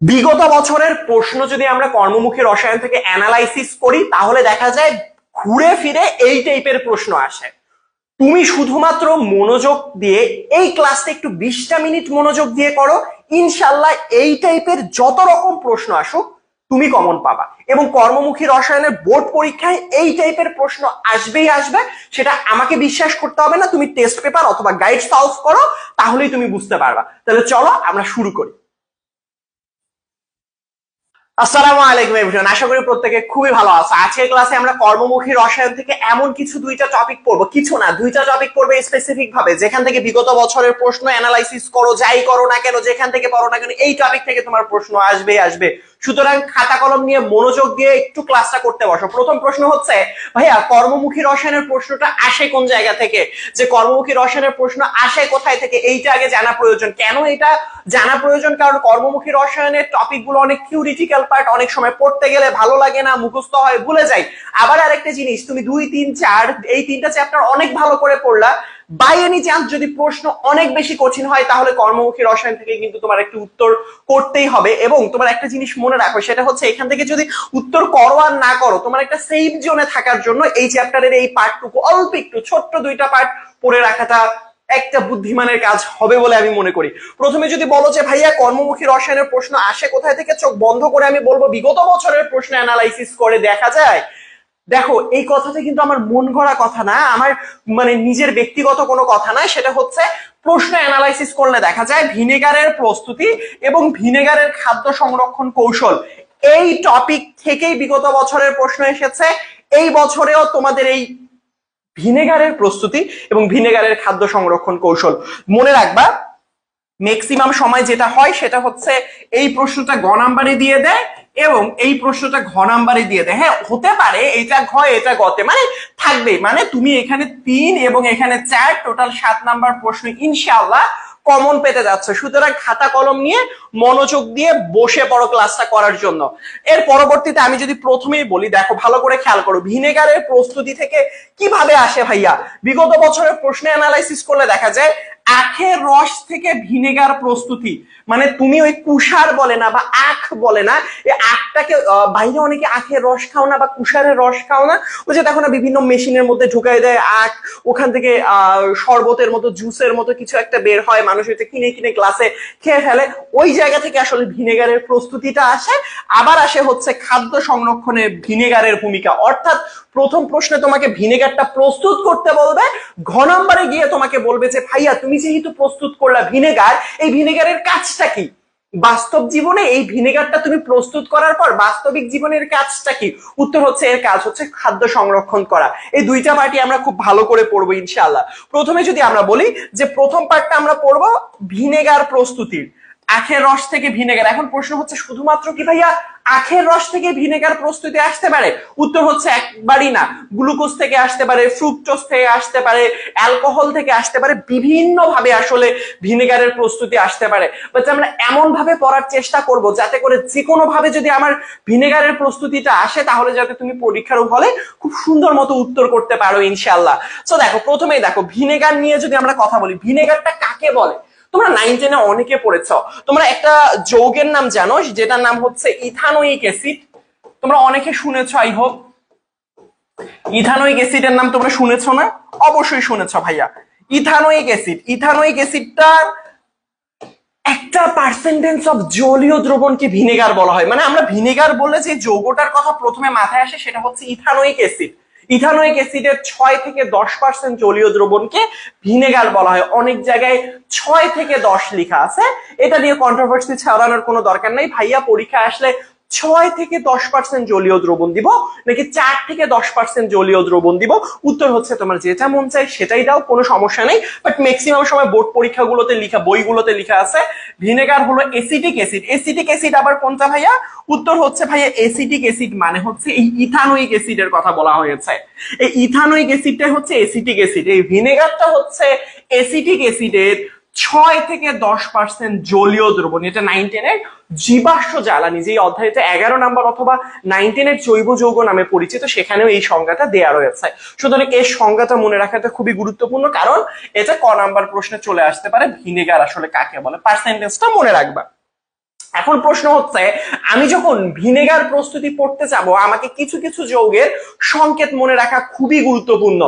বিগত বছরের প্রশ্ন যদি আমরা কর্মমুখী রসায়ন থেকে অ্যানালাইসিস করি, তাহলে দেখা যায় ঘুরে ফিরে এই টাইপের প্রশ্ন আসে। তুমি শুধুমাত্র মনোযোগ দিয়ে এই ক্লাসটা একটু বিশটা মিনিট মনোযোগ দিয়ে করো ইনশাল্লাহ এই টাইপের যত রকম প্রশ্ন আসুক, তুমি কমন পাবা। এবং কর্মমুখী রসায়নের বোর্ড পরীক্ষায় এই টাইপের প্রশ্ন আসবেই আসবে, সেটা আমাকে বিশ্বাস করতে হবে না, তুমি টেস্ট পেপার অথবা গাইড সলভ করো, তাহলেই তুমি বুঝতে পারবা। তাহলে চলো আমরা শুরু করি। আসসালামু আলাইকুম এভরিওয়ান আশা করি প্রত্যেকে খুবই ভালো আছে। আজকের ক্লাসে আমরা কর্মমুখী রসায়ন থেকে এমন কিছু দুইটা টপিক পড়ব, কিছু না, দুইটা টপিক পড়বে স্পেসিফিক ভাবে। যেখান থেকে বিগত বছরের প্রশ্ন অ্যানালাইসিস করো, যাই করো না কেন, যেখান থেকে পড়ো না কেন, এই টপিক থেকে তোমার প্রশ্ন আসবে আসবে। সুতরাং খাতা কলম নিয়ে মনোযোগ দিয়ে একটু ক্লাসটা করতে বসো। প্রথম প্রশ্ন হচ্ছে, ভাইয়া, কর্মমুখী রসায়নের প্রশ্নটা আসে কোন জায়গা থেকে? যে কর্মমুখী রসায়নের প্রশ্ন আসে কোথায় থেকে? এইটা আগে জানা প্রয়োজন। কেন এটা জানা প্রয়োজন? কারণ কর্মমুখী রসায়নের টপিকগুলো অনেক থিওরিটিক্যাল পার্ট অনেক সময় পড়তে গেলে ভালো লাগে না, মুখস্থ হয়, ভুলে যাই। আবার আরেকটা জিনিস, তুমি দুই, তিন, চার, এই তিনটা চ্যাপ্টার অনেক ভালো করে পড়লা। বাই এনি চান্স যদি প্রশ্ন অনেক বেশি কঠিন হয়, তাহলে কর্মমুখী রসায়ন থেকে কিন্তু তোমার একটু উত্তর করতেই হবে। এবং তোমার একটা জিনিস মনে রাখো, সেটা হচ্ছে এখান থেকে যদি উত্তর করো আর না করো, তোমার একটা সেফ জোনে থাকার জন্য এই চ্যাপ্টারের এই পার্টটুকু অল্প একটু, ছোট্ট দুইটা পার্ট পড়ে রাখাটা একটা বুদ্ধিমানের কাজ হবে বলে আমি মনে করি। প্রথমে যদি বলো যে, ভাইয়া, কর্মমুখী রসায়নের প্রশ্ন আসে কোথায় থেকে? চোখ বন্ধ করে আমি বলব, বিগত বছরের প্রশ্ন অ্যানালাইসিস করে দেখা যায়। দেখো, এই কথাটা কিন্তু আমার মন গড়া কথা না, আমার মানে নিজের ব্যক্তিগত কোনো কথা না, সেটা হচ্ছে প্রশ্ন অ্যানালাইসিস করলে দেখা যায় ভিনেগারের প্রস্তুতি এবং ভিনেগারের খাদ্য সংরক্ষণ কৌশল। এই টপিক থেকেই বিগত বছরের প্রশ্ন এসেছে। এই বছরেও তোমাদের এই ভিনেগারের প্রস্তুতি এবং ভিনেগারের খাদ্য সংরক্ষণ কৌশল। মনে রাখবা ম্যাক্সিমাম সময় যেটা হয় সেটা হচ্ছে এই প্রশ্নটা গ নাম্বারে দিয়ে দেয় এবং এই প্রশ্নটা ঘ নাম্বারে দিয়ে দেয়। হ্যাঁ হতে পারে এটা ঘ, এটা গতে মানে থাকবে মানে তুমি এখানে তিন এবং এখানে চার টোটাল সাত নাম্বার প্রশ্ন, ইনশাআল্লাহ কমন পেতে যাচ্ছে। সুতরাং খাতা কলম নিয়ে মনোযোগ দিয়ে বসে পড়ো ক্লাসটা করার জন্য। এর পরবর্তীতে আমি যদি প্রথমেই বলি, দেখো, ভালো করে খেয়াল করো, ভিনেগারের প্রস্তুতি থেকে কীভাবে আসে ভাইয়া? বিগত বছরের প্রশ্ন অ্যানালাইসিস করলে দেখা যায় আখের রস থেকে ভিনেগার প্রস্তুতি। মানে তুমি ওই কুষার বলে না বা আখ বলে না এই আখটাকে বাইরে অনেকে আখের রস খাও না বা কুষারের রস খাও না। ওই যে দেখো না বিভিন্ন মেশিনের মধ্যে ঢুকাই দেয় আখ, ওখান থেকে শরবতের মতো, জুসের মতো কিছু একটা বের হয়, মানুষ হয়তো কিনে কিনে গ্লাসে খেয়ে ফেলে। ওই জায়গা থেকে আসলে ভিনেগারের প্রস্তুতিটা আসে। আবার আসে হচ্ছে খাদ্য সংরক্ষণে ভিনেগারের ভূমিকা। অর্থাৎ প্রথম প্রশ্নে তোমাকে ভিনেগারটা প্রস্তুত করতে বলবে, ঘ নম্বরে গিয়ে তোমাকে বলবে যে, ভাইয়া, তুমি যেহেতু প্রস্তুত করলা ভিনেগার, এই ভিনেগারের কাজটা কি? বাস্তব জীবনে এই ভিনেগারটা তুমি প্রস্তুত করার পর বাস্তবিক জীবনের কাজটা কি? উত্তর হচ্ছে, এর কাজ হচ্ছে খাদ্য সংরক্ষণ করা। এই দুইটা পার্টি আমরা খুব ভালো করে পড়ব ইনশাআল্লাহ। প্রথমে যদি আমরা বলি যে, প্রথম পার্টটা আমরা পড়ব ভিনেগার প্রস্তুতির। আখের রস থেকে ভিনেগার। এখন প্রশ্ন হচ্ছে, শুধুমাত্র কি ভাইয়া আখের রস থেকে ভিনেগার প্রস্তুতি আসতে পারে? উত্তর হচ্ছে একবারই না। গ্লুকোজ থেকে আসতে পারে, ফ্রুকটোজ থেকে আসতে পারে, অ্যালকোহল থেকে আসতে পারে বিভিন্ন ভাবে আসলে ভিনেগারের প্রস্তুতি আসতে পারে। বাট আমরা এমন ভাবে পড়ার চেষ্টা করব যাতে করে যে কোনো ভাবে যদি আমার ভিনেগারের প্রস্তুতিটা আসে, তাহলে যাতে তুমি পরীক্ষার হলে খুব সুন্দর মতো উত্তর করতে পারো ইনশাল্লাহ সো দেখো, প্রথমেই দেখো, ভিনেগার নিয়ে যদি আমরা কথা বলি, ভিনেগারটা কাকে বলে? তোমরা নাইন টেনে অনেকে পড়েছ। তোমরা একটা যৌগের নাম জানো, যেটার নাম হচ্ছে ইথানোইক অ্যাসিড। তোমরা অনেকে শুনেছ আই হোপ ইথানোইক অ্যাসিডের নাম তোমরা শুনেছো না? অবশ্যই শুনেছ, ভাইয়া। ইথানোইক অ্যাসিড, ইথানোইক অ্যাসিডটার একটা পার্সেন্টেজ অফ জলীয় দ্রবণকে ভিনেগার বলা হয়। মানে আমরা ভিনেগার বললে যে যৌগটার কথা প্রথমে মাথায় আসে, সেটা হচ্ছে ইথানোইক অ্যাসিড। ইথানোইক অ্যাসিডের ছয় থেকে দশ পার্সেন্ট জলীয় দ্রবণকে ভিনেগার বলা হয়। অনেক জায়গায় ছয় থেকে দশ লিখা আছে। এটা নিয়ে কন্ট্রোভার্সি ছাড়ানোর কোনো দরকার নাই। ভাইয়া পরীক্ষা আসলে ছয় থেকে দশ পার্সেন্ট জলীয় দ্রবণ দিব, নাকি চার থেকে দশ পার্সেন্ট জলীয় দ্রবণ দিব? উত্তর হচ্ছে তোমার যেটা মন চাই সেটাই দাও, কোনো সমস্যা নেই। বাট ম্যাক্সিমাম সময় বোর্ড পরীক্ষাগুলোতে লিখা, বইগুলোতে লিখা আছে। ভিনেগার হলো এসিটিক অ্যাসিড এসিটিক অ্যাসিড আবার কোনটা ভাইয়া? উত্তর হচ্ছে ভাইয়া এসিটিক অ্যাসিড মানে হচ্ছে এই ইথানোইক অ্যাসিডের কথা বলা হয়েছে। এই ইথানোইক অ্যাসিডটাই হচ্ছে এসিটিক অ্যাসিড এই ভিনেগারটা হচ্ছে এসিটিক অ্যাসিডের ছয় থেকে দশ পার্সেন্ট জলীয় দ্রবণ, এটা নাইনটিনের জীবাশ্ম জ্বালানি যে অধ্যায়তে এগারো নাম্বার অথবা নাইনটিনের জৈব যৌগ নামে পরিচিত, সেখানেও এই সংজ্ঞাটা দেয়া রয়েছে। সুতরাং এই সংজ্ঞাটা মনে রাখাটা খুবই গুরুত্বপূর্ণ, কারণ এটা ক নাম্বার প্রশ্নে চলে আসতে পারে, ভিনেগার আসলে কাকে বলে পার্সেন্টেজটা মনে রাখবা। এখন প্রশ্ন হচ্ছে, আমি যখন ভিনেগার প্রস্তুতি পড়তে যাব, আমাকে কিছু কিছু যৌগের সংকেত মনে রাখা খুবই গুরুত্বপূর্ণ।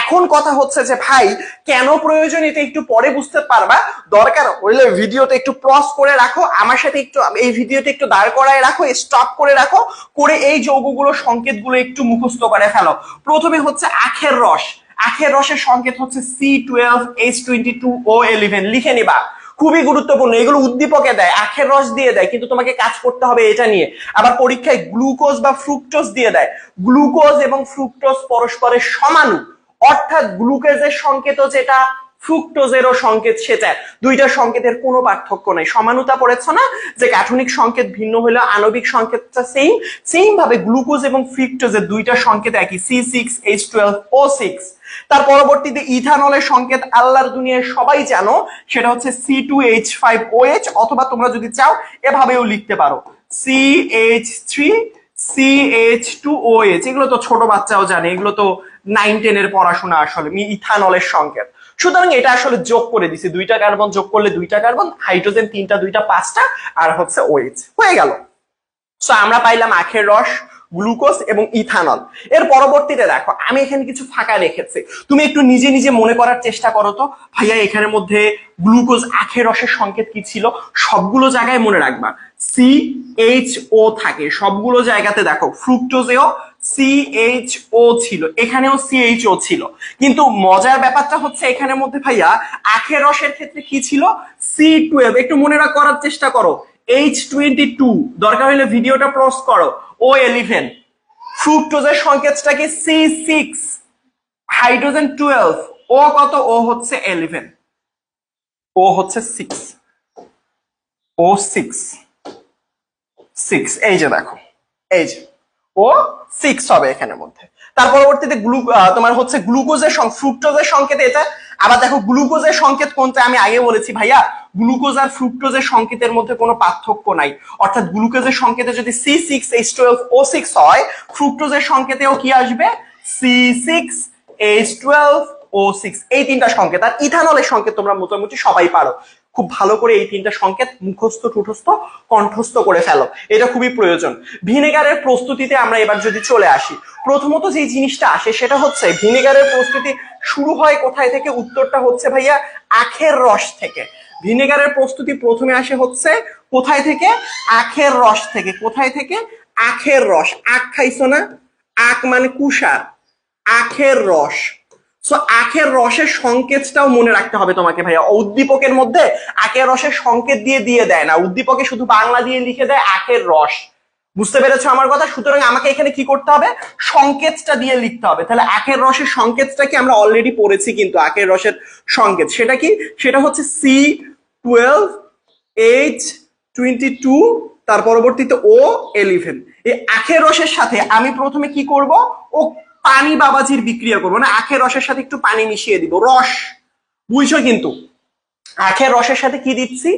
এখন কথা হচ্ছে যে, ভাই, কেন প্রয়োজন এটা একটু পরে বুঝতে পারবা। দরকার হইলে ভিডিওতে একটু প্রস করে রাখো, আমার সাথে একটু, এই ভিডিওতে একটু দাঁড় করায় রাখো স্টপ করে রাখো, করে এই যৌগগুলো, সংকেতগুলো একটু মুখস্থ করে ফেলো। প্রথমে হচ্ছে আখের রস। আখের রসের সংকেত হচ্ছে C twelve H twenty two O eleven লিখে নিবা। খুবই গুরুত্বপূর্ণ। এগুলো উদ্দীপকে দেয়, আখের রস দিয়ে দেয়, কিন্তু তোমাকে কাজ করতে হবে এটা নিয়ে। আবার পরীক্ষায় গ্লুকোজ বা ফ্রুক্টোজ দিয়ে দেয়। গ্লুকোজ এবং ফ্রুক্টোজ পরস্পরের সমানু অর্থাৎ গ্লুকোজের সংকেত যেটা, ফ্রুক্টোজেরও সংকেত সেটা। দুইটা সংকেতের কোনো পার্থক্য নেই। সমানুতা পড়েছ না? যে গাঠনিক সংকেত ভিন্ন হলেও আণবিক সংকেতটা সেম সেম ভাবে গ্লুকোজ এবং ফ্রুক্টোজের দুইটা সংকেত একই। C six H twelve O six তার পরবর্তীতে ইথানলের সংকেত আল্লাহর দুনিয়ায় সবাই জানো। সেটা হচ্ছে C two H five O H অথবা তোমরা যদি চাও, এভাবেও লিখতে পারো। C H three C H two O H এগুলো তো ছোট বাচ্চাও জানে, এগুলো তো নাইন টেনের পড়াশোনা আসলে ইথানলের সংকেত। সুতরাং এটা আসলে যোগ করে দিছি, দুইটা কার্বন যোগ করলে দুইটা কার্বন, হাইড্রোজেন তিনটা, দুইটা পাঁচটা, আর হচ্ছে ওএইচ হয়ে গেল। সো আমরা পাইলাম আখের রস গ্লুকোজ এবং ইথানল। এর পরবর্তীতে দেখো, আমি এখানে কিছু ফাঁকা রেখেছি। তুমি একটু নিজে নিজে মনে করার চেষ্টা করো তো। ভাইয়া, এখানের মধ্যে গ্লুকোজ আখের রসের সংকেত কি ছিল? সবগুলো জায়গায় মনে রাখবা। সি এইচ ও থাকে। সবগুলো জায়গাতে দেখো ফ্রুক্টোজেও সি এইচ ও ছিল। এখানেও সি এইচ ও ছিল। কিন্তু মজার ব্যাপারটা হচ্ছে এখানের মধ্যে ভাইয়া, আখের রসের ক্ষেত্রে কি ছিল? সি টুয়েলভ একটু মনে করার চেষ্টা করো। এইচ টোয়েন্টি টু দরকার হলে ভিডিওটা প্রস করো। ও এলিভেন ফ্রুক্টোজের সংকেতটা কি? C six hydrogen twelve O কত? ও হচ্ছে এলিভেন ও হচ্ছে সিক্স ও সিক্স সিক্স এই যে দেখো, এই যে, ও সিক্স হবে এখানের মধ্যে। তার পরবর্তীতে গ্লু তোমার হচ্ছে গ্লুকোজের ফ্রুক্টোজের সংকেত এটা আবার দেখো গ্লুকোজের সংকেত কোনটা? আমি আগে বলেছি ভাইয়া, গ্লুকোজ আর ফ্রুক্টোজের সংকেতের মধ্যে কোনো পার্থক্য নাই। অর্থাৎ গ্লুকোজের সংকেতে যদি C six H twelve O six হয়, ফ্রুক্টোজের সংকেতেও কি আসবে? C six H twelve O six এই তিনটা সংকেত। আর ইথানলের সংকেত তোমরা মোটামুটি সবাই পারো। খুব ভালো করে এই তিনটা সংকেত মুখস্থ টুঠস্থ কণ্ঠস্থ করে ফেলো। এটা খুবই প্রয়োজন। ভিনেগারের প্রস্তুতিতে আমরা এবার যদি চলে আসি, প্রথমত যে জিনিসটা আসে সেটা হচ্ছে ভিনেগারের প্রস্তুতি শুরু হয় কোথায় থেকে? উত্তরটা হচ্ছে ভাইয়া আখের রস থেকে। ভিনেগারের প্রস্তুতি প্রথমে আসে হচ্ছে কোথায় থেকে? আখের রস থেকে। কোথায় থেকে? আখের রস। আখ খাইছো না? আখ মানে কুষার। আখের রস। সো আখের রসের সংকেতটাও মনে রাখতে হবে তোমাকে ভাইয়া। উদ্দীপকের মধ্যে আখের রসের সংকেত দিয়ে দিয়ে দেয় না। উদ্দীপকে শুধু বাংলা দিয়ে লিখে দেয় আখের রস। বুঝতে পেরেছ আমার কথা? সুতরাং আমাকে এখানে কি করতে হবে? সংকেতটা দিয়ে লিখতে হবে। তাহলে আখের রসের সংকেতটা কি আমরা অলরেডি পড়েছি কিন্তু আখের রসের সংকেত। সেটা কি? সেটা হচ্ছে C twelve H twenty two তার পরবর্তীতে ও এলিভেন এই আখের রসের সাথে আমি প্রথমে কি করব? ও পানি বাবাজির বিক্রিয়া করব। না আখের রসের সাথে একটু পানি মিশিয়ে দিব। রস। বুঝছ কিন্তু? আখের রসের সাথে কি দিচ্ছি?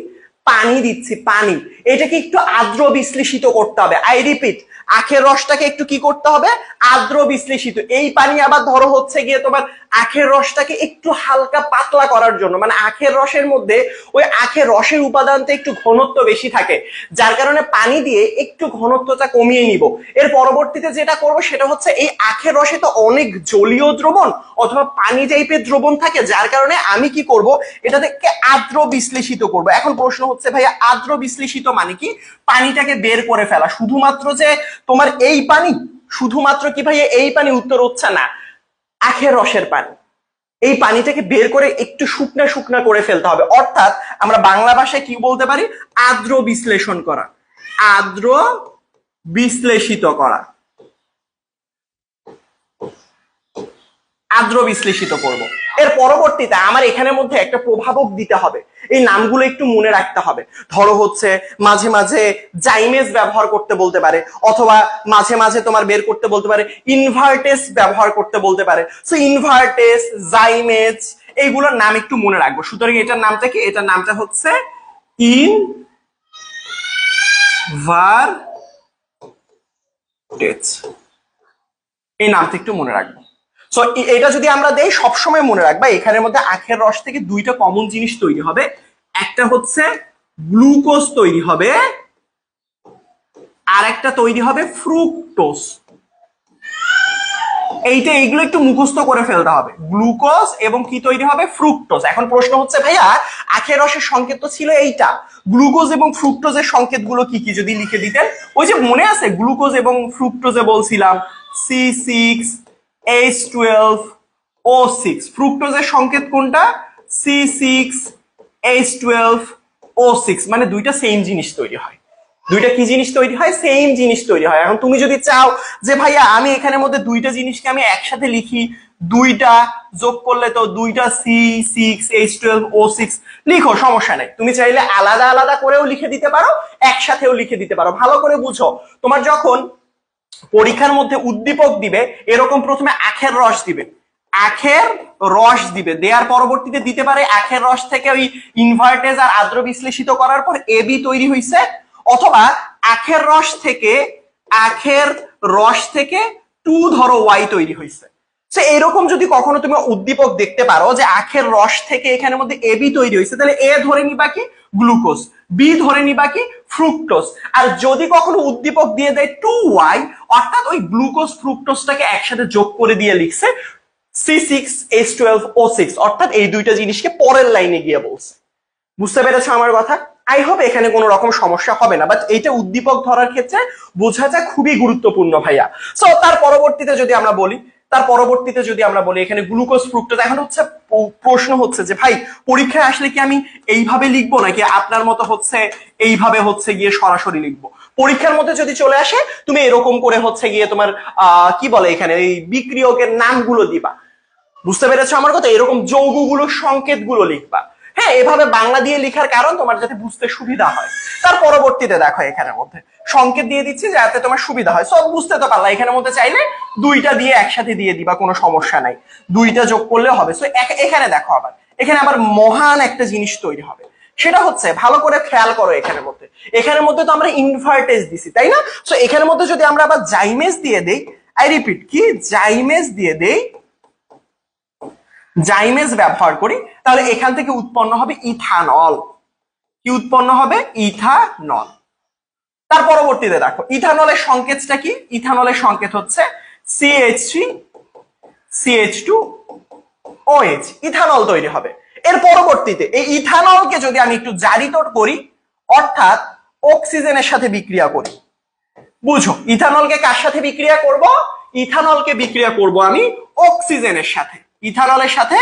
পানি দিচ্ছি, পানি। এটাকে একটু আদ্র বিশ্লেষিত করতে হবে। আই রিপিট আখের রসটাকে একটু কি করতে হবে? আর্দ্র বিশ্লেষিত। এই পানি আবার ধরো হচ্ছে গিয়ে তোমার আখের রসটাকে একটু হালকা পাতলা করার জন্য। মানে আখের রসের মধ্যে ওই আখের রসের উপাদানটা একটু ঘনত্ব বেশি থাকে, যার কারণে পানি দিয়ে একটু ঘনত্বটা কমিয়ে নিব। এর পরবর্তীতে যেটা করব সেটা হচ্ছে এই আখের রসে তো অনেক জলীয় দ্রবণ অথবা পানি টাইপের দ্রবণ থাকে, যার কারণে আমি কি করব? এটা থেকে আর্দ্র বিশ্লেষিত করব। এখন প্রশ্ন হচ্ছে, ভাইয়া, আর্দ্র বিশ্লেষিত মানে কি? পানিটাকে বের করে ফেলা। শুধুমাত্র যে তোমার এই পানি, শুধুমাত্র কি ভাইয়া এই পানি উত্তর হচ্ছে না, আখের রসের পানি। এই পানিটাকে বের করে একটু শুকনা শুকনা করে ফেলতে হবে। অর্থাৎ আমরা বাংলা ভাষায় কি বলতে পারি? আর্দ্র বিশ্লেষণ করা। আর্দ্র বিশ্লেষিত করা। আর্দ্র বিশ্লেষিত করব। এর পরবর্তীতে আমার এখানের মধ্যে একটা প্রভাবক দিতে হবে। এই নামগুলো একটু মনে রাখতে হবে। ধরো হচ্ছে, মাঝে মাঝে জাইমেজ ব্যবহার করতে বলতে পারে, অথবা মাঝে মাঝে তোমার বের করতে বলতে পারে ইনভার্টেস ব্যবহার করতে বলতে পারে। সো ইনভার্টেস জাইমেজ এইগুলোর নাম একটু মনে রাখব। সুতরাং এটার নামটা কি? এটার নামটা হচ্ছে ইন ভার এই নামটা একটু মনে রাখব। সো এটা যদি আমরা দেই, সবসময় মনে রাখবা, এখানের মধ্যে আখের রস থেকে দুইটা কমন জিনিস তৈরি হবে। একটা হচ্ছে গ্লুকোজ তৈরি হবে আর একটা তৈরি হবে ফ্রুক্টোজ এইটা, এইগুলো একটু মুখস্থ করে ফেলতে হবে। গ্লুকোজ এবং কি তৈরি হবে? ফ্রুক্টোজ এখন প্রশ্ন হচ্ছে, ভাইয়া, আখের রসের সংকেত তো ছিল এইটা। গ্লুকোজ এবং ফ্রুক্টোজের সংকেতগুলো কি কি? যদি লিখে দিতেন। ওই যে মনে আছে গ্লুকোজ এবং ফ্রুক্টোজে বলছিলাম C six H twelve O six ফ্রুক্টোজের সংকেত কোনটা? C six H twelve O six মানে দুইটা সেম জিনিস তৈরি হয়। দুইটা কি জিনিস তৈরি হয়? সেম জিনিস তৈরি হয়। এখন তুমি যদি চাও যে, ভাইয়া, আমি এখানের মধ্যে দুইটা জিনিসকে আমি একসাথে লিখি, দুইটা যোগ করলে তো দুইটা C six H twelve O six লিখো, সমস্যা নেই। তুমি চাইলে আলাদা আলাদা করেও লিখে দিতে পারো, একসাথেও লিখে দিতে পারো। ভালো করে বুঝো। তোমার যখন পরীক্ষার মধ্যে উদ্দীপক দিবে, এরকম প্রথমে আখের রস দিবে। আখের রস দিবে দেওয়ার পরবর্তীতে দিতে পারে আখের রস থেকে ওই ইনভার্টেজ আর আদ্র বিশ্লেষিত করার পর এবি তৈরি হয়েছে অথবা আখের রস থেকে, আখের রস থেকে টু ধরো ওয়াই তৈরি হয়েছে সে এরকম যদি কখনো তুমি উদ্দীপক দেখতে পারো যে আখের রস থেকে এখানের মধ্যে এবি তৈরি হয়েছে তাহলে এ ধরে নিবা কি? গ্লুকোজ। বি ধরে নিবা কি? ফ্রুক্টোজ আর যদি কখনো উদ্দীপক দিয়ে দেয় টু ওয়াই অর্থাৎ ওই গ্লুকোজ ফ্রুক্টোজটাকে একসাথে যোগ করে দিয়ে লিখছে C six S twelve O six অর্থাৎ এই দুইটা জিনিসকে পরের লাইনে গিয়ে বলছে। বুঝতে পেরেছ আমার কথা? আই হোপ এখানে কোনো রকম সমস্যা হবে না বাট এইটা উদ্দীপক ধরার ক্ষেত্রে বোঝাটা খুবই গুরুত্বপূর্ণ ভাইয়া। সো তার পরবর্তীতে যদি আমরা বলি তার পরবর্তীতে যদি আমরা বলি এখানে গ্লুকোজ ফ্রুক্টোজ এখন হচ্ছে প্রশ্ন হচ্ছে যে, ভাই, পরীক্ষায় আসলে কি আমি এইভাবে লিখব, নাকি আপনার মতো হচ্ছে এইভাবে হচ্ছে গিয়ে সরাসরি লিখব? পরীক্ষার মধ্যে যদি চলে আসে, তুমি এরকম করে হচ্ছে গিয়ে তোমার কি বলে এখানে, এই বিক্রিয়কের নামগুলো দিবা। বুঝতে পেরেছ আমার কথা? এরকম যৌগগুলোর সংকেতগুলো লিখবা। হ্যাঁ এভাবে বাংলা দিয়ে লিখার কারণ তোমার যাতে বুঝতে সুবিধা হয়। তার পরবর্তীতে দেখো এখানের মধ্যে। সংকেত দিয়ে দিচ্ছি যাতে তোমার সুবিধা হয়। সব বুঝতে তো পারলা, এখানের মধ্যে চাইলে দুইটা দিয়ে একসাথে দিয়ে দিবা, কোনো সমস্যা নাই। দুইটা যোগ করলে হবে। সো এখানে দেখো আবার। এখানে আবার মহান একটা জিনিস তৈরি হবে। সেটা হচ্ছে, ভালো করে খেয়াল করো এখানের মধ্যে। এখানের মধ্যে তো আমরা ইনভার্টেজ দিছি, তাই না? সো এখানের মধ্যে যদি আমরা আবার জাইমেজ দিয়ে দেই আই রিপিট কি? জাইমেজ দিয়ে দেই জাইমেজ ব্যবহার করি, তাহলে এখান থেকে উৎপন্ন হবে ইথানল। কি উৎপন্ন হবে? ইথানল। তার পরবর্তীতে দেখো, ইথানলের সংকেতটা কি? ইথানলের সংকেত হচ্ছে CH three CH two OH ethanol তৈরি হবে। এর পরবর্তীতে এই ইথানলকে যদি আমি একটু জারিত করি, অর্থাৎ অক্সিজেনের সাথে বিক্রিয়া করি। বুঝো, ইথানলকে কার সাথে বিক্রিয়া করব? ইথানলকে বিক্রিয়া করব আমি অক্সিজেনের সাথে। ইথানলের সাথে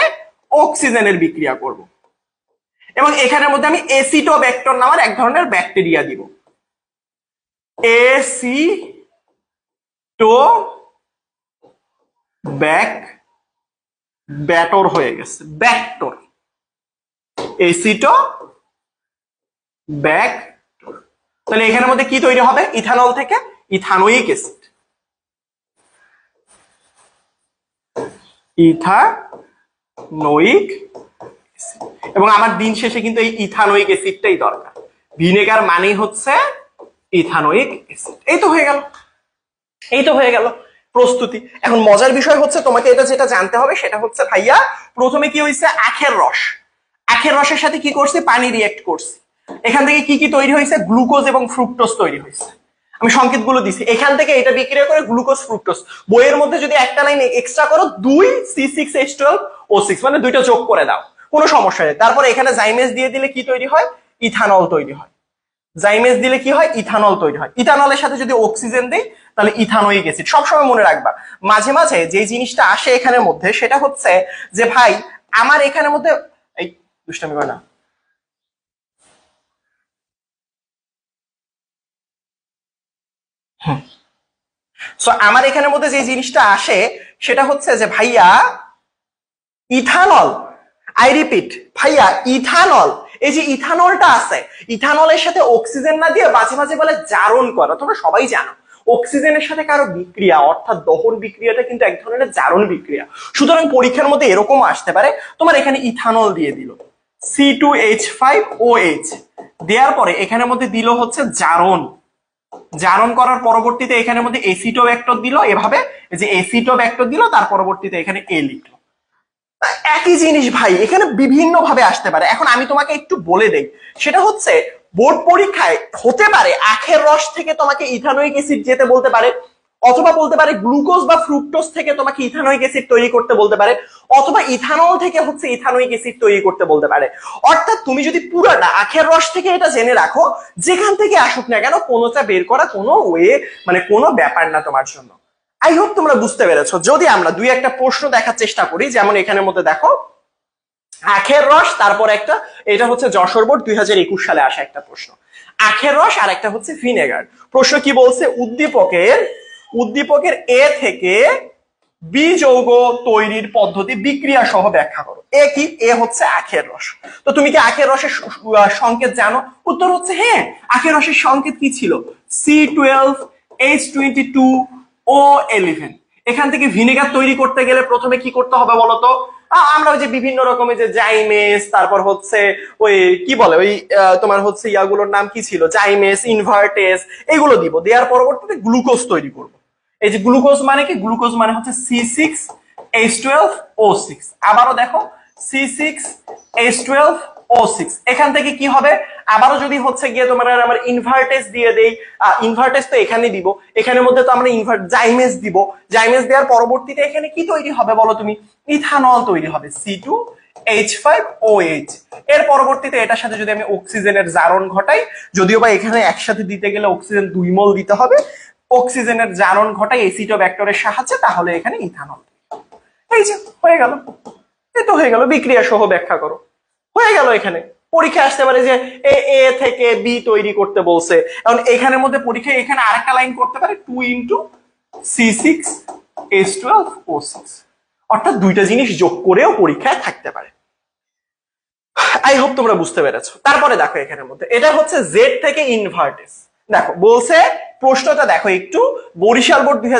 অক্সিজেনের বিক্রিয়া করব। এবং এখানের মধ্যে আমি এসিটো ব্যাক্টর নামের এক ধরনের ব্যাকটেরিয়া দিব। এসি টো ব্যাক ব্যাটর হয়ে গেছে। ব্যাক্টর। এসিটো ব্যাক তাহলে এখানের মধ্যে কি তৈরি হবে? ইথানল থেকে ইথানোইক অ্যাসিড। ইথানোইক এবং আমার দিন শেষে কিন্তু এই ইথানোইক অ্যাসিডটাই দরকার। ভিনেগার মানেই হচ্ছে ইথানোইক অ্যাসিড। এই তো হয়ে গেল। এই তো হয়ে গেল প্রস্তুতি। এখন মজার বিষয় হচ্ছে তোমাকে এটা যেটা জানতে হবে সেটা হচ্ছে ভাইয়া, প্রথমে কি হয়েছে? আখের রস। আখের রসের সাথে কি করছে? পানি রিয়েক্ট করছে। এখান থেকে কি কি তৈরি হয়েছে? গ্লুকোজ এবং ফ্রুক্টোজ তৈরি হয়েছে। আমি সংকেতগুলো দিছি। এখান থেকে এটা বিক্রিয়া করে গ্লুকোজ ফ্রুক্টোজ বইয়ের মধ্যে যদি একটা লাইন এক্সট্রা করো, দুই C six H twelve O six মানে দুইটা যোগ করে দাও। কোনো সমস্যা নেই। তারপরে এখানে জাইমেজ দিয়ে দিলে কি তৈরি হয়? ইথানল তৈরি হয়। জাইমেজ দিলে কি হয়? ইথানল তৈরি হয়। ইথানলের সাথে যদি অক্সিজেন দেই, তাহলে ইথানোইক অ্যাসিড সবসময় মনে রাখবা, মাঝে মাঝে যে জিনিসটা আসে এখানের মধ্যে, সেটা হচ্ছে যে, ভাই, আমার এখানের মধ্যে, এই, দুষ্টামি করে না সো আমার এখানের মধ্যে যে জিনিসটা আসে, সেটা হচ্ছে যে ভাইয়া, ইথানল আই রিপিট ভাইয়া, ইথানল, এই যে ইথানলটা আছে, ইথানলের সাথে অক্সিজেন না দিয়ে মাঝে মাঝে বলে জারণ করা, তোমরা সবাই জানো। অক্সিজেনের সাথে কারও বিক্রিয়া, অর্থাৎ দহন বিক্রিয়াটা কিন্তু এক ধরনের জারণ বিক্রিয়া। সুতরাং পরীক্ষার মধ্যে এরকম আসতে পারে, তোমার এখানে ইথানল দিয়ে দিল। C two H five O H দেওয়ার পরে এখানের মধ্যে দিল হচ্ছে জারণ। জারণ করার পরবর্তীতে এখানের মধ্যে এসিটো ভেক্টর দিল এভাবে যে এসিটো ভেক্টর দিল, তার পরবর্তীতে এখানে এ লিখলো। একই জিনিস ভাই, এখানে বিভিন্ন ভাবে আসতে পারে। এখন আমি তোমাকে একটু বলে দেই, সেটা হচ্ছে বোর্ড পরীক্ষায় হতে পারে আখের রস থেকে তোমাকে ইথানোইক অ্যাসিড যেতে বলতে পারে অথবা বলতে পারে গ্লুকোজ বা ফ্রুক্টোজ থেকে তোমাকে ইথানোইক অ্যাসিড তৈরি করতে বলতে পারে, অথবা ইথানল থেকে হচ্ছে ইথানোইক অ্যাসিড তৈরি করতে বলতে পারে। অর্থাৎ তুমি যদি পুরাটা আখের রস থেকে এটা জেনে রাখো, যেখান থেকে আসুক না কেন কোনোটা বের করা কোনো ওয়ে মানে কোনো ব্যাপার না তোমার জন্য। আই হোপ তোমরা বুঝতে পেরেছ। যদি আমরা দুই একটা প্রশ্ন দেখার চেষ্টা করি, যেমন এখানের মধ্যে দেখো, আখের রস, তারপর একটা, এটা হচ্ছে যশোর বোর্ড দুই হাজার একুশ সালে আসা একটা প্রশ্ন। আখের রস আর একটা হচ্ছে ভিনেগার। প্রশ্ন কি বলছে? উদ্দীপকের উদ্দীপকের এ থেকে বি যৌগ তৈরির পদ্ধতি বিক্রিয়া সহ ব্যাখ্যা করো। এ কি? এ হচ্ছে আখের রস। তো তুমি কি আখের রসের সংকেত জানো? উত্তর হচ্ছে হ্যাঁ। আখের রসের সংকেত কি ছিল? C twelve H twenty two O eleven এখান থেকে ভিনেগার তৈরি করতে গেলে প্রথমে কি করতে হবে বলতো? আমরা ওই যে বিভিন্ন রকমের যে জাইমেস, তারপর হচ্ছে ওই, কি বলে? ওই তোমার হচ্ছে ইয়াগুলোর নাম কি ছিল? জাইমেস, ইনভার্টেস, এগুলো দিব। দেওয়ার পরবর্তীতে গ্লুকোজ তৈরি করব। এই যে গ্লুকোজ মানে কি? গ্লুকোজ মানে হচ্ছে C six H twelve O six আবারও দেখো C six H twelve O six এখান থেকে কি হবে? আবারও যদি হচ্ছে গিয়ে তোমার আমার ইনভার্টেস দিয়ে দেই ইনভার্টেস তো এখানে দিব। এখানের মধ্যে তো আমরা ইনভার্ট জাইমেস দিব। জাইমেস দেওয়ার পরবর্তীতে এখানে কি তৈরি হবে বলো তুমি? ইথানল তৈরি হবে C two H five O H এর পরবর্তীতে এটার সাথে যদি আমি অক্সিজেনের জারণ ঘটাই, যদিও বা এখানে একসাথে দিতে গেলে অক্সিজেন দুই মোল দিতে হবে অক্সিজেনের জারণ ঘটায় এসিটো ব্যাক্টরের সাহায্যে, তাহলে এখানে ইথানল এই যে, হয়ে গেল। এই তো হয়ে গেল বিক্রিয়া সহ ব্যাখ্যা করো। হয়ে গেল এখানে। পরীক্ষা আসতে পারে যে এ এ থেকে বি তৈরি করতে বলছে। কারণ এখানের মধ্যে পরীক্ষায় এখানে আরেকটা লাইন করতে পারে, two into C six, S twelve, O six. অর্থাৎ দুইটা জিনিস যোগ করেও পরীক্ষায় থাকতে পারে। আই হোপ তোমরা বুঝতে পেরেছ। তারপরে দেখো এখানের মধ্যে। এটা হচ্ছে জেড থেকে ইনভার্টেস। দেখো, বলছে প্রশ্নটা দেখো একটু। বরিশাল বোর্ড দুই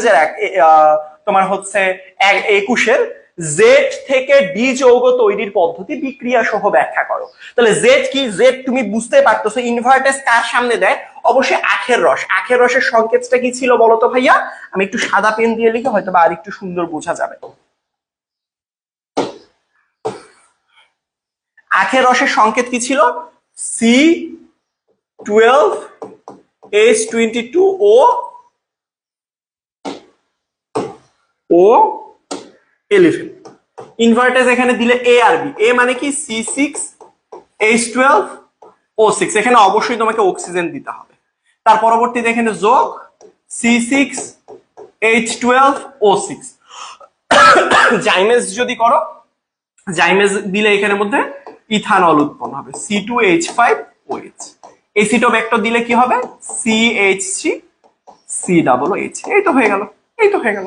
তোমার হচ্ছে এক- একুশের জেড থেকে ডি যৌগ তৈরির পদ্ধতি বিক্রিয়া সহ ব্যাখ্যা করো। তাহলে জেড কি? জেড তুমি বুঝতে পারতেছো ইনভার্টেস কার সামনে দেয়? অবশ্যই আখের রস। আখের রসের সংকেতটা কি ছিল বলতো ভাইয়া? আমি একটু সাদা পেন দিয়ে লিখে হয়তো বা আর একটু সুন্দর বোঝা যাবে। আখের রসের সংকেত কি ছিল? C twelve H twenty two O O eleven invertase এখানে দিলে এ আর বি এ মানে কি? C six H twelve O six এখানে অবশ্যই তোমাকে অক্সিজেন দিতে হবে। তার পরবর্তীতে এখানে যোগ C six H twelve O six zymase যদি করো জাইমেজ দিলে এখানের মধ্যে ইথানল উৎপন্ন হবে। C two H five O H Acetobacter দিলে কি হবে? C H C C double H এই তো হয়ে গেল, এই তো হয়ে গেল।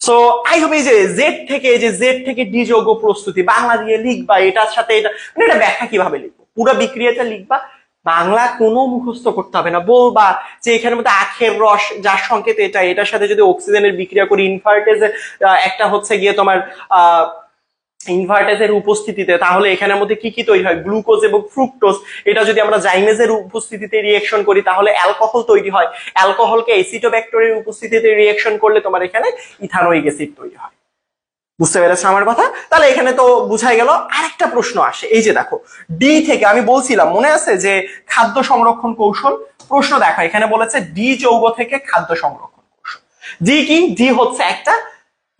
সো আই হোপ এই যে জেড থেকে, এই যে জেড থেকে ডি যৌগ প্রস্তুতি, বাংলা দিয়ে লিখবা, এটার সাথে এটা মানে এটা ব্যাখ্যা কীভাবে লিখব? পুরো বিক্রিয়াটা লিখবা, বাংলা কোনো মুখস্থ করতে হবে না। বলবা যে এখানের মধ্যে আখের রস, যার সংকেত এটা, এটার সাথে যদি অক্সিজেনের বিক্রিয়া করি ইনভার্টেজের একটা হচ্ছে গিয়ে তোমার, আহ ইনভার্টেজের উপস্থিতিতে, তাহলে এখানের মধ্যে কি কি তৈরি হয়? গ্লুকোজ এবং ফ্রুক্টোজ এটা যদি আমরা জাইমেজের উপস্থিতিতে রিয়েকশন করি, তাহলে অ্যালকোহল তৈরি হয়। অ্যালকোহলকে এসিটোব্যাক্টরের উপস্থিতিতে রিয়েকশন করলে তোমার এখানে ইথানোইক অ্যাসিড তৈরি হয়। বুঝতে পেরেছ আমার কথা? তাহলে এখানে তো বুঝাই গেল, আরেকটা প্রশ্ন আসে। এই যে দেখো ডি থেকে আমি বলছিলাম, মনে আছে যে খাদ্য সংরক্ষণ কৌশল? প্রশ্ন দেখো, এখানে বলেছে ডি যৌগ থেকে খাদ্য সংরক্ষণ কৌশল। ডি কি? ডি হচ্ছে একটা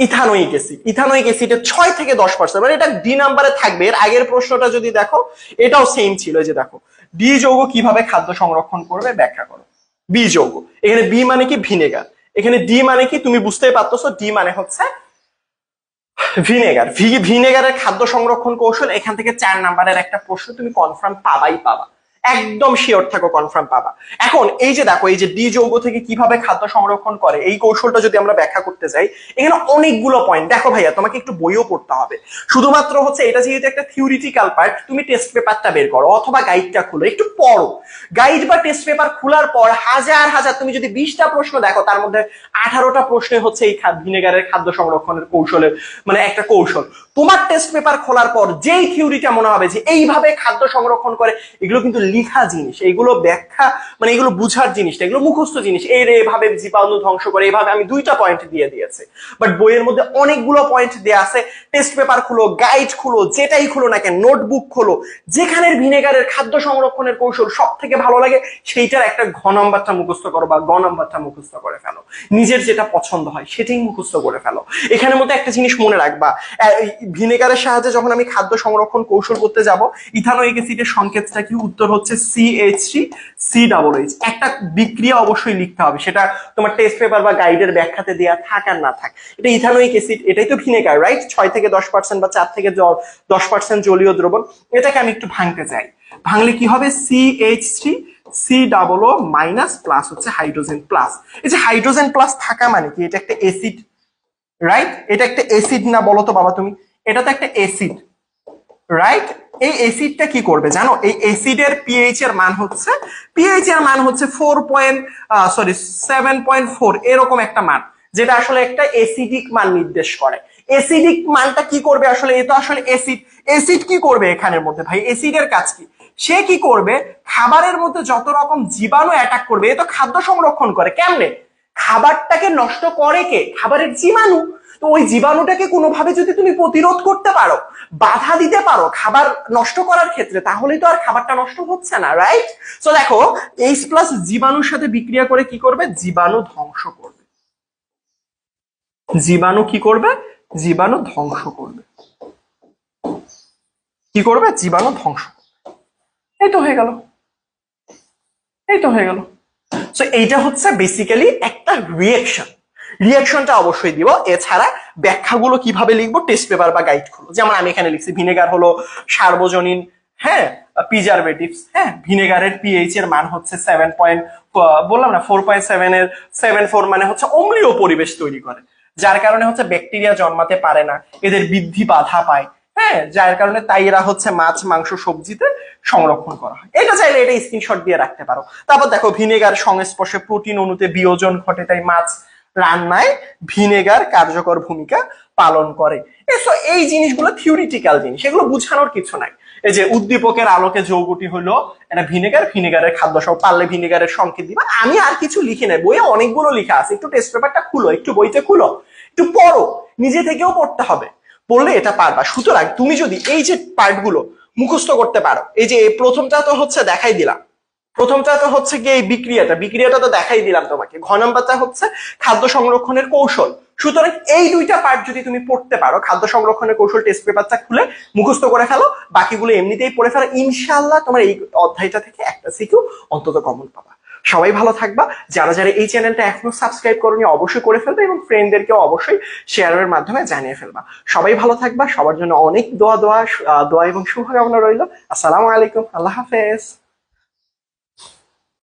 ইথানোইক অ্যাসিড। ইথানোইক অ্যাসিডের ছয় থেকে দশ পার্সেন্ট মানে এটা ডি নাম্বারে থাকবে। এর আগের প্রশ্নটা যদি দেখো, এটাও সেম ছিল যে দেখো। ডি যৌগ কীভাবে খাদ্য সংরক্ষণ করবে ব্যাখ্যা করো। বি যৌগ। এখানে বি মানে কি? ভিনেগার। এখানে ডি মানে কি? তুমি বুঝতেই পারতেছো ডি মানে হচ্ছে ভিনেগার। ভিনেগারের খাদ্য সংরক্ষণ কৌশল, এখান থেকে চার নাম্বারের একটা প্রশ্ন তুমি কনফার্ম পাবাই পাবা। একদম শিওর থাকো কনফার্ম পাবা। এখন এই যে দেখো, এই যে ডি যৌগ থেকে কীভাবে খাদ্য সংরক্ষণ করে, এই কৌশলটা যদি আমরা ব্যাখ্যা করতে যাই, এখানে অনেকগুলো পয়েন্ট দেখো ভাইয়া, তোমাকে একটু বইও পড়তে হবে। শুধুমাত্র হচ্ছে এটা যেহেতু একটা থিওরিটিক্যাল পার্ট তুমি টেস্ট পেপারটা বের করো অথবা গাইডটা খুলো, একটু পড়ো। গাইড বা টেস্ট পেপার খোলার পর হাজার হাজার, তুমি যদি বিশটা প্রশ্ন দেখো, তার মধ্যে আঠারোটা প্রশ্নে হচ্ছে এই ভিনেগারের খাদ্য সংরক্ষণের কৌশলের মানে একটা কৌশল। তোমার টেস্ট পেপার খোলার পর যেই থিওরিটা মনে হবে যে এইভাবে খাদ্য সংরক্ষণ করে, এগুলো কিন্তু লিখা জিনিস এগুলো ব্যাখ্যা মানে এগুলো বুঝার জিনিস, এগুলো মুখস্থ জিনিস, এই রে, এভাবে জীবাণু ধ্বংস করে, এভাবে আমি দুইটা পয়েন্ট দিয়ে দিয়েছি। বাট বইয়ের মধ্যে অনেকগুলো পয়েন্ট দেওয়া আছে টেস্ট পেপার খুলো গাইড খুলো, যেটাই খুলো না কেন নোটবুক খোলো, যেখানের ভিনেগারের খাদ্য সংরক্ষণের কৌশল সব থেকে ভালো লাগে, সেইটার একটা ঘ নাম্বারটা মুখস্থ করো বা গ নাম্বারটা মুখস্থ করে ফেলো। নিজের যেটা পছন্দ হয়, সেটাই মুখস্থ করে ফেলো। এখানের মধ্যে একটা জিনিস মনে রাখবা ভিনেগারের সাহায্যে যখন আমি খাদ্য সংরক্ষণ কৌশল করতে যাব ইথানোইক অ্যাসিডের সংকেতটা কি, উত্তর হচ্ছে C H C double H একটা বিক্রিয়া অবশ্যই লিখতে হবে। সেটা তোমার টেস্ট পেপার বা গাইডের ব্যাখ্যাতে দেয়া থাক আর না থাক। এটা ইথানোইক অ্যাসিড এটাই তো ভিনেগার রাইট ছয় থেকে দশ পার্সেন্ট বা চার থেকে দশ পার্সেন্ট জলীয় দ্রবণ। এটাকে আমি একটু ভাঙতে চাই। ভাঙলে কি হবে? C H three C double O minus plus হচ্ছে হাইড্রোজেন প্লাস এই যে হাইড্রোজেন প্লাস থাকা মানে কি? এটা একটা অ্যাসিড রাইট এটা একটা অ্যাসিড না বলো তো বাবা তুমি? এটা তো একটা অ্যাসিড রাইট এই অ্যাসিডটা কি করবে জানো? এই অ্যাসিডের পিএইচ এর মান হচ্ছে পিএইচ এর মান হচ্ছে four point sorry seven point four এরকম একটা মান, যেটা আসলে একটা অ্যাসিডিক মান নির্দেশ করে। অ্যাসিডিক মানটা কি করবে আসলে? এ তো আসলে অ্যাসিড অ্যাসিড কি করবে এখানের মধ্যে ভাই? অ্যাসিডের কাজ কি? সে কি করবে? খাবারের মধ্যে যত রকম জীবাণু অ্যাটাক করবে, এ তো খাদ্য সংরক্ষণ করে। কেমনে? খাবারটাকে নষ্ট করে কে? খাবারের জীবাণু। তো ওই জীবাণুটাকে কোনোভাবে যদি তুমি প্রতিরোধ করতে পারো, বাধা দিতে পারো খাবার নষ্ট করার ক্ষেত্রে তাহলেই তো আর খাবারটা নষ্ট হচ্ছে না রাইট তো দেখো এইচ প্লাস জীবাণুর সাথে বিক্রিয়া করে কি করবে? জীবাণু ধ্বংস করবে। জীবাণু কি করবে? জীবাণু ধ্বংস করবে। কি করবে? জীবাণু ধ্বংস। এই তো হয়ে গেল। এই তো হয়ে গেল। সো এইটা হচ্ছে বেসিক্যালি একটা রিয়েকশন রিয়েকশনটা অবশ্যই দিব। এছাড়া ব্যাখ্যাগুলো কীভাবে লিখব টেস্ট পেপার বা গাইড খুলো। যেমন আমি এখানে লিখছি, ভিনেগার হলো সার্বজনীন হ্যাঁ প্রিজারভেটিভস হ্যাঁ ভিনেগারের পিএইচ এর মান হচ্ছে সেভেন পয়েন্ট বললাম না ফোর পয়েন্ট সেভেন এর সেভেন ফোর মানে হচ্ছে অম্লীয় পরিবেশ তৈরি করে। যার কারণে হচ্ছে ব্যাকটেরিয়া জন্মাতে পারে না, এদের বৃদ্ধি বাধা পায়। হ্যাঁ যার কারণে তাই এরা হচ্ছে মাছ, মাংস, সবজিতে সংরক্ষণ করা হয়। এটা চাইলে এটা স্ক্রিনশট দিয়ে রাখতে পারো। তারপর দেখো, ভিনেগার সংস্পর্শে প্রোটিন অণুতে বিয়োজন ঘটে, তাই মাছ রান্নায় ভিনেগার কার্যকর ভূমিকা পালন করে। এ, so এই জিনিসগুলো থিওরিটিক্যাল জিনিস, এগুলো বুঝানোর কিছু নাই। এই যে উদ্দীপকের আলোকে যৌগটি হলো এটা ভিনেগার, ভিনেগারের খাদ্য সব পারলে ভিনেগারের সংকেত দিবা। আমি আর কিছু লিখি নাই, বইয়ে অনেকগুলো লিখা আছে। একটু টেস্ট পেপারটা খুলো, একটু বইতে খুলো, একটু পড়ো, নিজে থেকেও পড়তে হবে। পড়লে এটা পারবা। সুতরাং তুমি যদি এই যে পার্টগুলো মুখস্থ করতে পারো, এই যে প্রথমটা তো হচ্ছে দেখাই দিলাম। প্রথমটা তো হচ্ছে কি এই বিক্রিয়াটা। বিক্রিয়াটা তো দেখাই দিলাম তোমাকে। ঘ নাম্বারটা হচ্ছে খাদ্য সংরক্ষণের কৌশল। সুতরাং এই দুইটা পার্ট যদি তুমি পড়তে পারো, খাদ্য সংরক্ষণের কৌশল টেস্ট পেপারটা খুলে মুখস্থ করে ফেলো, বাকিগুলো এমনিতেই পড়ে ফেলো। ইনশাল্লাহ তোমার এই অধ্যায়টা থেকে একটা সিকিউ অন্তত কমন পাবা। সবাই ভালো থাকবা। যারা যারা এই চ্যানেলটা এখনও সাবস্ক্রাইব করনি, অবশ্যই করে ফেলবে এবং ফ্রেন্ডদেরকেও অবশ্যই শেয়ারের মাধ্যমে জানিয়ে ফেলবা। সবাই ভালো থাকবা। সবার জন্য অনেক দোয়া দোয়া দোয়া এবং শুভকামনা রইল। আসসালামু আলাইকুম। আল্লাহ হাফেজ।